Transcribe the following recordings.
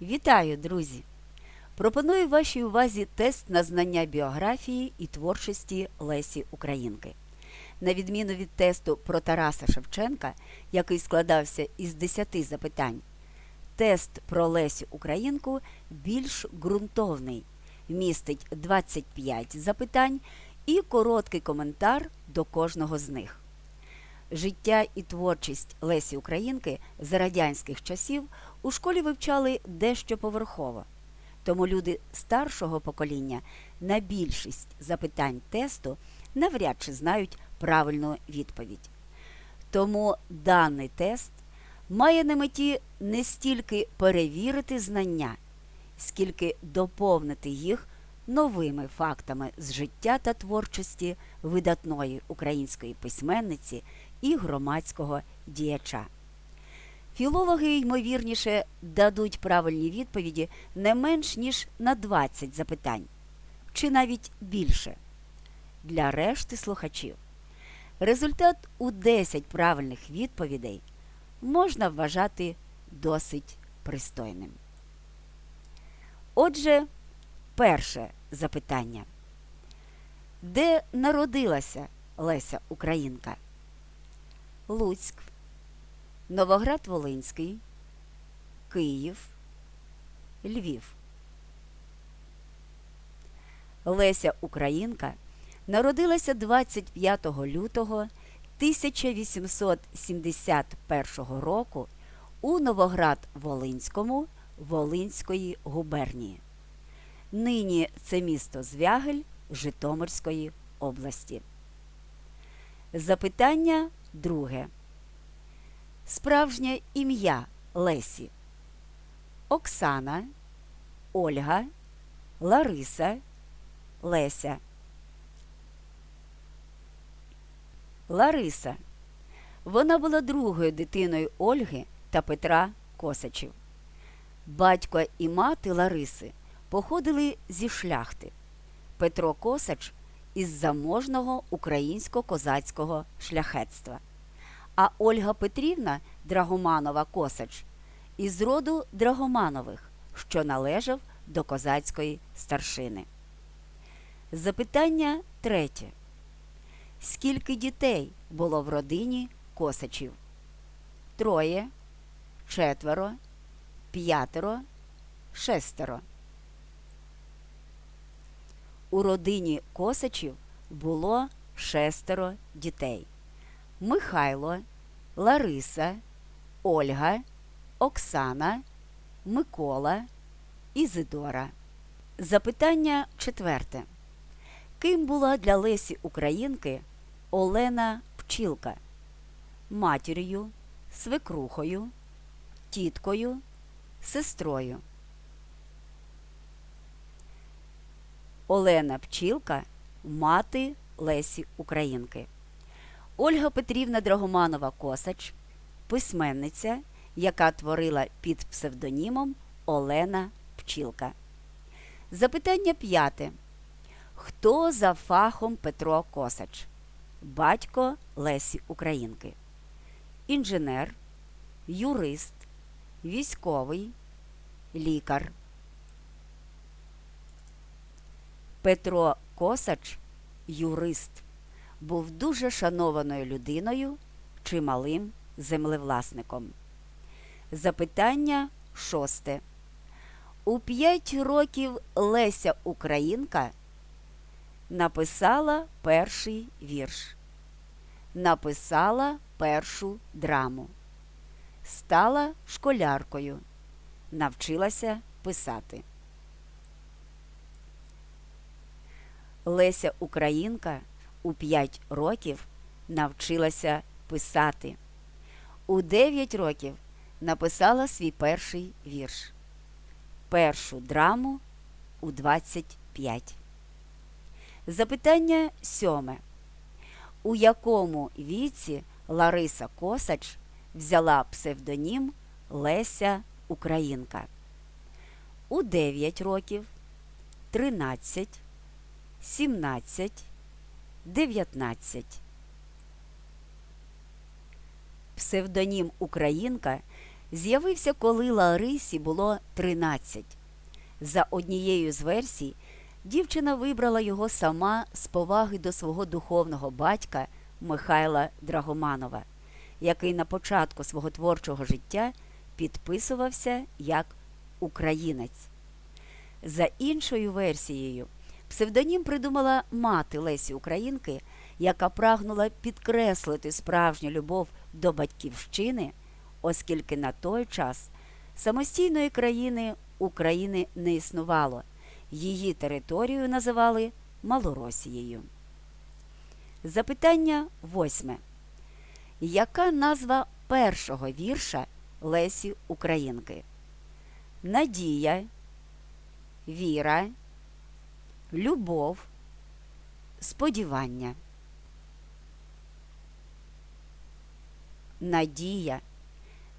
Вітаю, друзі! Пропоную вашій увазі тест на знання біографії і творчості Лесі Українки. На відміну від тесту про Тараса Шевченка, який складався із 10 запитань, тест про Лесю Українку більш ґрунтовний, містить 25 запитань і короткий коментар до кожного з них. Життя і творчість Лесі Українки за радянських часів у школі вивчали дещо поверхово. Тому люди старшого покоління на більшість запитань тесту навряд чи знають правильну відповідь. Тому даний тест має на меті не стільки перевірити знання, скільки доповнити їх новими фактами з життя та творчості видатної української письменниці і громадського діяча. Філологи, ймовірніше, дадуть правильні відповіді не менш ніж на 20 запитань, чи навіть більше. Для решти слухачів результат у 10 правильних відповідей можна вважати досить пристойним. Отже, перше запитання. Де народилася Леся Українка? Луцьк, Новоград Волинський, Київ, Львів. Леся Українка народилася 25 лютого 1871 року у Новоград Волинському Волинської губернії. Нині це місто Звягель Житомирської області. Запитання друге. Справжнє ім'я Лесі Оксана, Ольга, Лариса, Леся. Лариса. Вона була другою дитиною Ольги та Петра Косачів. Батько і мати Лариси походили зі шляхти. Петро Косач із заможного українсько-козацького шляхетства. А Ольга Петрівна Драгоманова Косач із роду Драгоманових, що належав до козацької старшини. Запитання третє. Скільки дітей було в родині Косачів? Троє, четверо, п'ятеро, шестеро. У родині Косачів було шестеро дітей. Михайло, Лариса, Ольга, Оксана, Микола, Ізидора. Запитання четверте. Ким була для Лесі Українки Олена Пчілка? Матір'ю, свекрухою, тіткою, сестрою. Олена Пчілка мати Лесі Українки. Ольга Петрівна Драгоманова Косач, письменниця, яка творила під псевдонімом Олена Пчілка. Запитання п'яте. Хто за фахом Петро Косач? Батько Лесі Українки. Інженер, юрист, військовий, лікар. Петро Косач, юрист був дуже шанованою людиною, чималим землевласником. Запитання шосте. У п'ять років Леся Українка написала перший вірш, написала першу драму, стала школяркою, навчилася писати. Леся Українка у 5 років навчилася писати. У 9 років написала свій перший вірш. Першу драму у 25. Запитання сьоме. У якому віці Лариса Косач взяла псевдонім Леся Українка? У 9 років, 13, 17, 19. Псевдонім Українка з'явився, коли Ларисі було 13. За однією з версій, дівчина вибрала його сама з поваги до свого духовного батька Михайла Драгоманова, який на початку свого творчого життя підписувався як українець. За іншою версією, псевдонім придумала мати Лесі Українки, яка прагнула підкреслити справжню любов до батьківщини, оскільки на той час самостійної країни України не існувало. Її територію називали Малоросією. Запитання восьме. Яка назва першого вірша Лесі Українки? Надія, віра, любов, сподівання. Надія.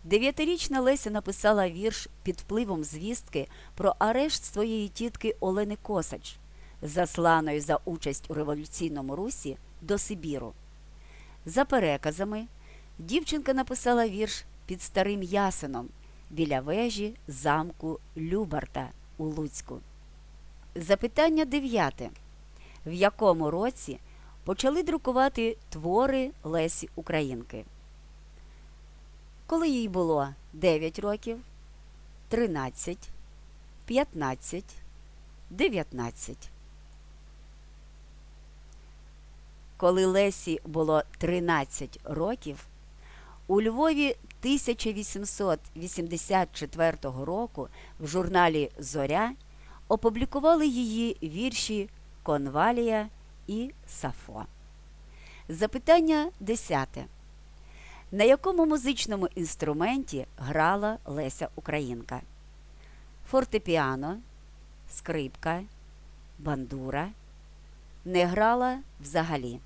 Дев'ятирічна Леся написала вірш під впливом звістки про арешт своєї тітки Олени Косач, засланої за участь у революційному русі до Сибіру. За переказами, дівчинка написала вірш під старим ясеном біля вежі замку Любарта у Луцьку. Запитання дев'яте. В якому році почали друкувати твори Лесі Українки? Коли їй було 9 років, 13, 15, 19. Коли Лесі було 13 років, у Львові 1884 року в журналі Зоря опублікували її вірші Конвалія і Сафо. Запитання 10. На якому музичному інструменті грала Леся Українка? Фортепіано, скрипка, бандура. Не грала взагалі.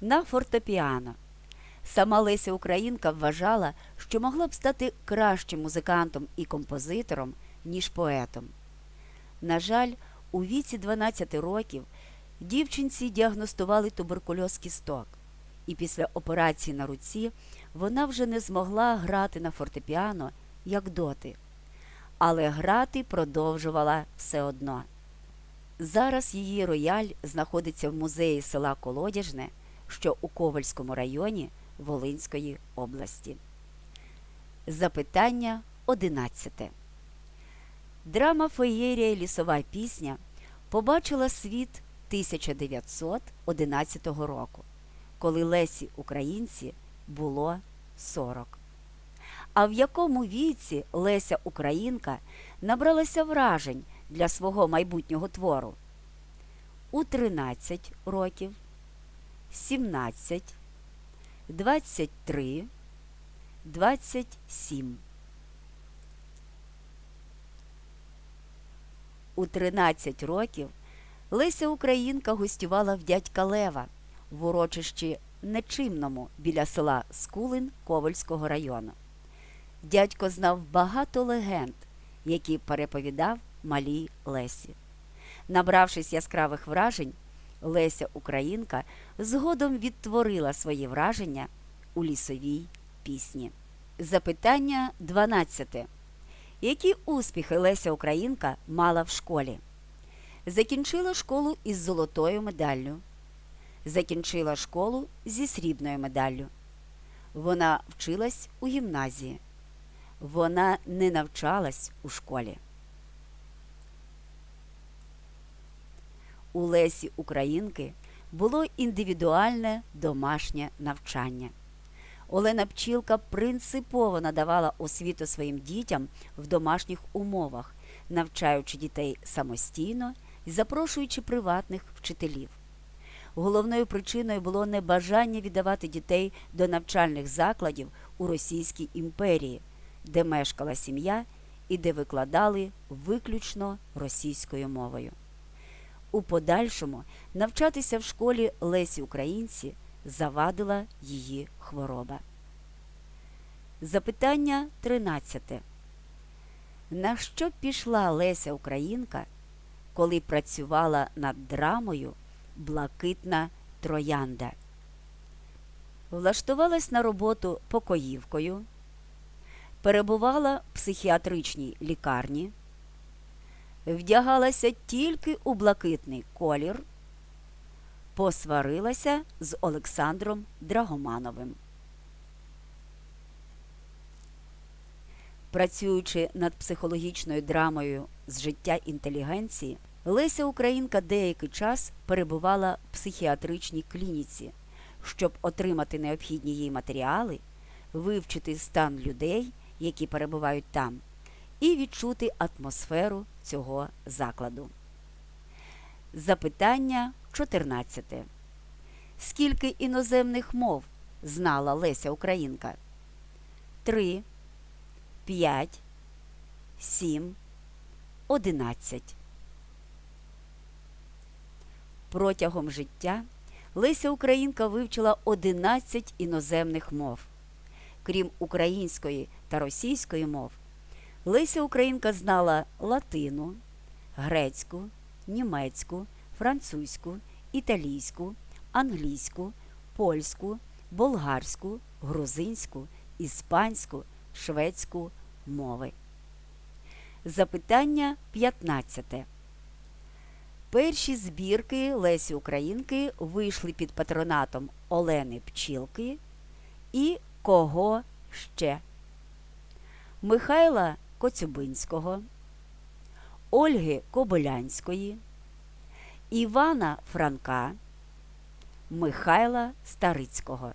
На фортепіано. Сама Леся Українка вважала, що могла б стати кращим музикантом і композитором, ніж поетом. На жаль, у віці 12 років дівчинці діагностували туберкульоз кісток, і після операції на руці вона вже не змогла грати на фортепіано, як доти, але грати продовжувала все одно. Зараз її рояль знаходиться в музеї села Колодяжне, що у Ковальському районі Волинської області. Запитання 11. Драма Феєрія Лісова пісня побачила світ 1911 року, коли Лесі Українці було 40. А в якому віці Леся Українка набралася вражень для свого майбутнього твору? У 13 років, 17, 23, 27. У 13 років Леся Українка гостювала в дядька Лева в урочищі Нечимному біля села Скулин Ковальського району. Дядько знав багато легенд, які переповідав малій Лесі. Набравшись яскравих вражень, Леся Українка згодом відтворила свої враження у лісовій пісні. Запитання 12. Які успіхи Леся Українка мала в школі? Закінчила школу із золотою медаллю. Закінчила школу зі срібною медаллю. Вона вчилась у гімназії. Вона не навчалась у школі. У Лесі Українки було індивідуальне домашнє навчання. Олена Пчілка принципово надавала освіту своїм дітям в домашніх умовах, навчаючи дітей самостійно і запрошуючи приватних вчителів. Головною причиною було небажання віддавати дітей до навчальних закладів у Російській імперії, де мешкала сім'я і де викладали виключно російською мовою. У подальшому навчатися в школі Лесі Українці завадила її хвороба. Запитання 13. На що пішла Леся Українка, коли працювала над драмою Блакитна Троянда? влаштувалась на роботу покоївкою, перебувала в психіатричній лікарні, вдягалася тільки у блакитний колір, посварилася з Олександром Драгомановим. Працюючи над психологічною драмою з життя інтелігенції, Леся Українка деякий час перебувала в психіатричній клініці, щоб отримати необхідні їй матеріали, вивчити стан людей, які перебувають там, і відчути атмосферу цього закладу. Запитання 14. Скільки іноземних мов знала Леся Українка? 3, 5, 7, 11. Протягом життя Леся Українка вивчила 11 іноземних мов. Крім української та російської мов, Леся Українка знала латину, грецьку, німецьку, французьку, італійську, англійську, польську, болгарську, грузинську, іспанську, шведську мови. Запитання 15. Перші збірки Лесі Українки вийшли під патронатом Олени Пчілки і кого ще? Михайла Коцюбинського, Ольги Кобилянської, Івана Франка, Михайла Старицького.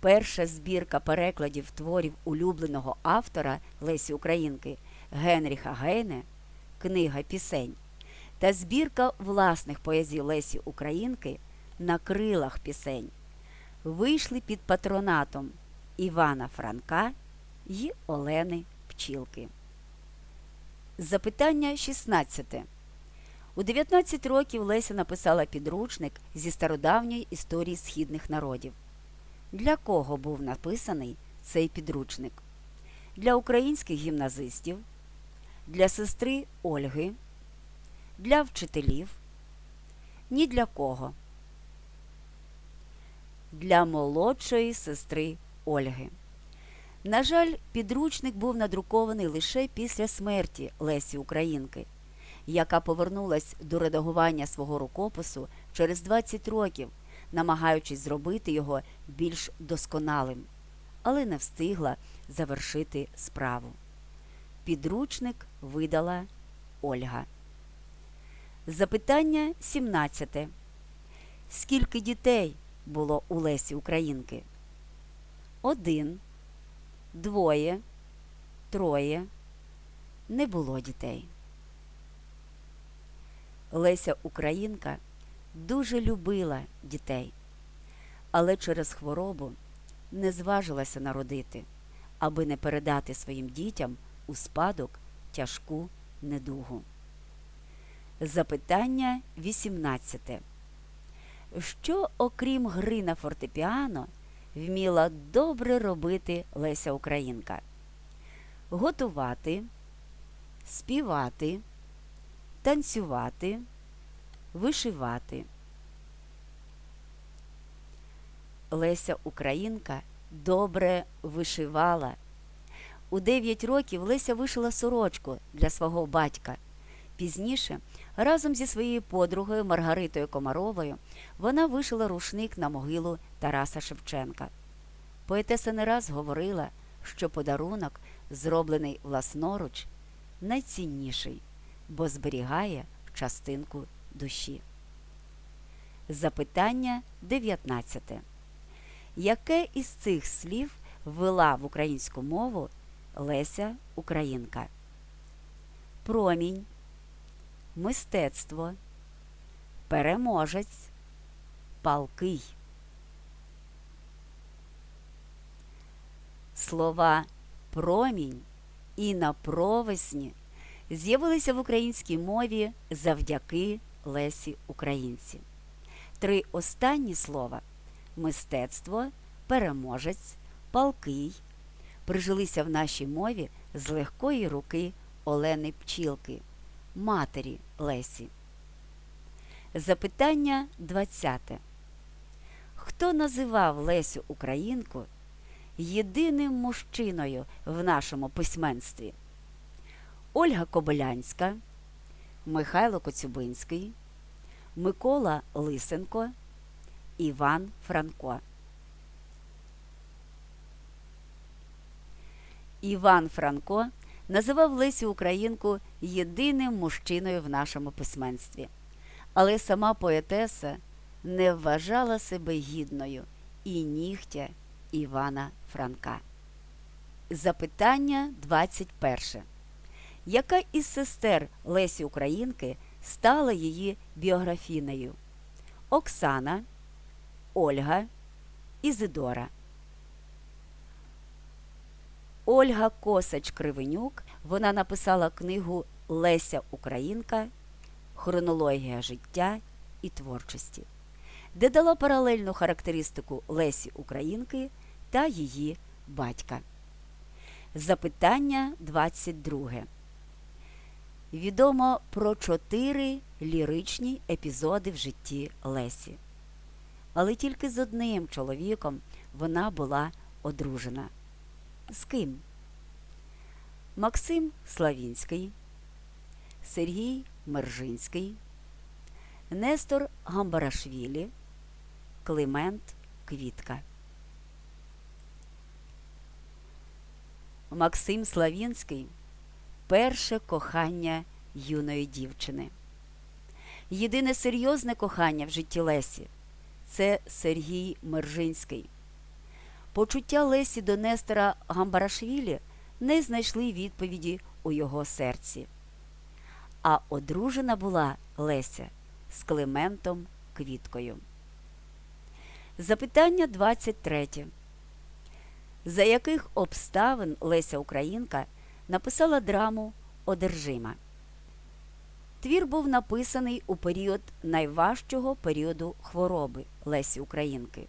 Перша збірка перекладів творів улюбленого автора Лесі Українки Генріха Гейне Книга пісень та збірка власних поезій Лесі Українки на крилах пісень вийшли під патронатом Івана Франка й Олени Пчілки. Запитання 16. У 19 років Леся написала підручник зі стародавньої історії східних народів. Для кого був написаний цей підручник? Для українських гімназистів, для сестри Ольги, для вчителів, ні для кого. Для молодшої сестри Ольги. На жаль, підручник був надрукований лише після смерті Лесі Українки, яка повернулась до редагування свого рукопису через 20 років, намагаючись зробити його більш досконалим, але не встигла завершити справу. Підручник видала Ольга. Запитання 17. Скільки дітей було у Лесі Українки? Один, двоє, троє. Не було дітей. Леся Українка дуже любила дітей, але через хворобу не зважилася народити, аби не передати своїм дітям у спадок тяжку недугу. Запитання 18. Що, окрім гри на фортепіано, вміла добре робити Леся Українка? Готувати, співати, танцювати, вишивати. Леся Українка добре вишивала. У 9 років Леся вишила сорочку для свого батька. Пізніше, разом зі своєю подругою Маргаритою Комаровою, вона вишила рушник на могилу Тараса Шевченка. Поетеса не раз говорила, що подарунок, зроблений власноруч, найцінніший, бо зберігає частинку душі. Запитання 19. Яке із цих слів ввела в українську мову Леся Українка? Промінь, мистецтво, переможець, палкий. Слова промінь і на провесні з'явилися в українській мові завдяки Лесі Українці. Три останні слова мистецтво, переможець, палкий прижилися в нашій мові з легкої руки Олени Пчілки, матері Лесі. Запитання 20. Хто називав Лесю Українку єдиним мужчиною в нашому письменстві? Ольга Кобилянська, Михайло Коцюбинський, Микола Лисенко, Іван Франко. Іван Франко називав Лесю Українку єдиним мужчиною в нашому письменстві. Але сама поетеса не вважала себе гідною і нігтя Івана Франка. Запитання 21. Яка із сестер Лесі Українки стала її біографінею? Оксана, Ольга, Ізидора. Ольга Косач Кривенюк. Вона написала книгу Леся Українка Хронологія життя і творчості, де дала паралельну характеристику Лесі Українки та її батька. Запитання 22. Відомо про чотири ліричні епізоди в житті Лесі. Але тільки з одним чоловіком вона була одружена. З ким? Максим Славінський, Сергій Мержинський, Нестор Гамбарашвілі, Климент Квітка. Максим Славінський перше кохання юної дівчини. Єдине серйозне кохання в житті Лесі це Сергій Мержинський. Почуття Лесі до Нестора Гамбарашвілі не знайшли відповіді у його серці. А одружена була Леся з Климентом Квіткою. Запитання 23. За яких обставин Леся Українка написала драму Одержима? Твір був написаний у період найважчого періоду хвороби Лесі Українки.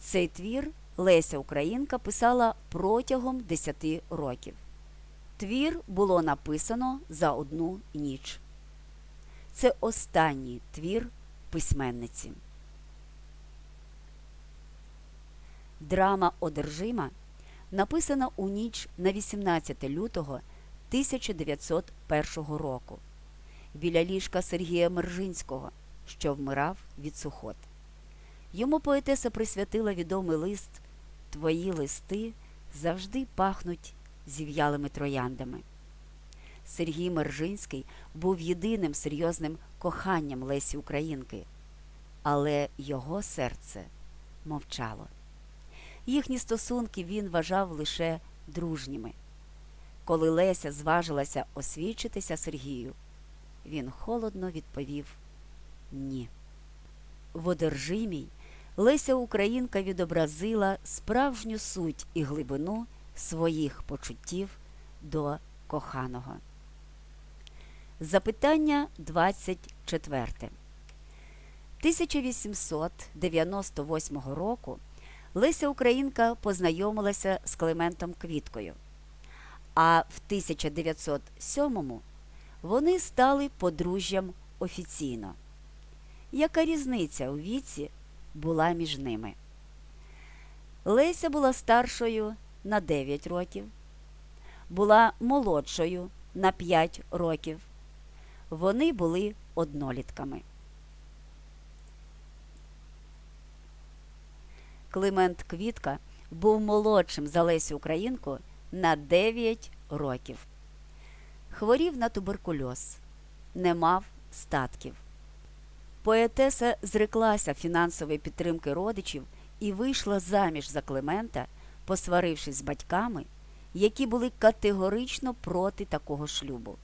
Цей твір Леся Українка писала протягом 10 років. Твір було написано за одну ніч. Це останній твір письменниці. Драма Одержима написана у ніч на 18 лютого 1901 року біля ліжка Сергія Мержинського, що вмирав від сухот. Йому поетеса присвятила відомий лист Твої листи завжди пахнуть зів'ялими трояндами. Сергій Мержинський був єдиним серйозним коханням Лесі Українки, але його серце мовчало. Їхні стосунки він вважав лише дружніми. Коли Леся зважилася освідчитися Сергію, він холодно відповів ні. В одержимій Леся Українка відобразила справжню суть і глибину своїх почуттів до коханого. Запитання 24. 1898 року Леся Українка познайомилася з Климентом Квіткою, а в 1907-му вони стали подружжям офіційно. Яка різниця у віці була між ними? Леся була старшою на 9 років, була молодшою на 5 років. Вони були однолітками. Климент Квітка був молодшим за Лесю Українку на 9 років. Хворів на туберкульоз, не мав статків. Поетеса зреклася фінансової підтримки родичів і вийшла заміж за Климента, посварившись з батьками, які були категорично проти такого шлюбу.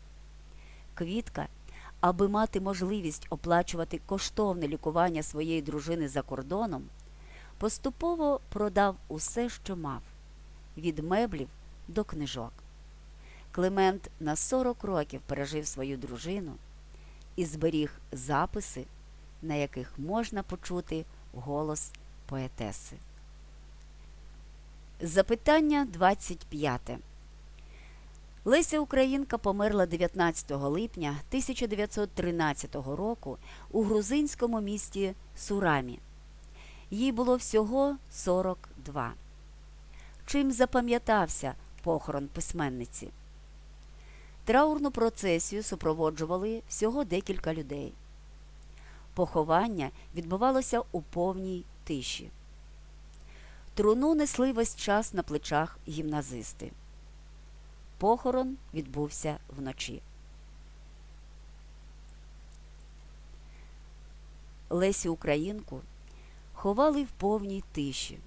Квітка, аби мати можливість оплачувати коштовне лікування своєї дружини за кордоном, поступово продав усе, що мав від меблів до книжок. Климент на 40 років пережив свою дружину і зберіг записи, на яких можна почути голос поетеси. Запитання 25. Леся Українка померла 19 липня 1913 року у грузинському місті Сурамі. Їй було всього 42. Чим запам'ятався похорон письменниці? Траурну процесію супроводжували всього декілька людей. Поховання відбувалося у повній тиші. Труну несли весь час на плечах гімназисти. Похорон відбувся вночі. Лесю Українку ховали в повній тиші.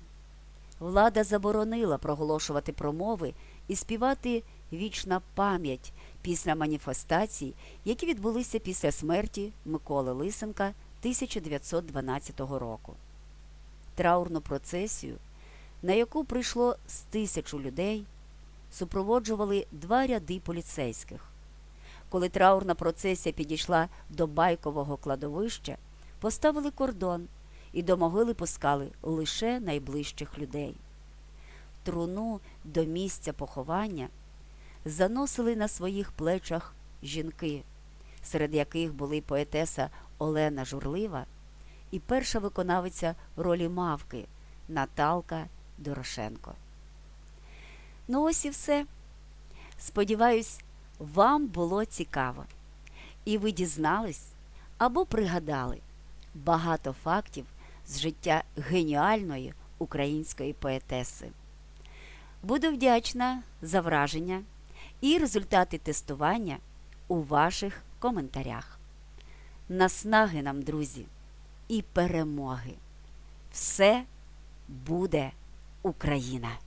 Влада заборонила проголошувати промови і співати вічна пам'ять після маніфестацій, які відбулися після смерті Миколи Лисенка 1912 року. Траурну процесію, на яку прийшло з тисячу людей, супроводжували два ряди поліцейських. Коли траурна процесія підійшла до байкового кладовища, поставили кордон і до могили пускали лише найближчих людей. Труну до місця поховання заносили на своїх плечах жінки, серед яких були поетеса Олена Журлива і перша виконавиця ролі мавки Наталка Дорошенко. Ну ось і все. Сподіваюсь, вам було цікаво. І ви дізнались або пригадали багато фактів з життя геніальної української поетеси. Буду вдячна за враження і результати тестування у ваших коментарях. Наснаги нам, друзі, і перемоги. Все буде Україна!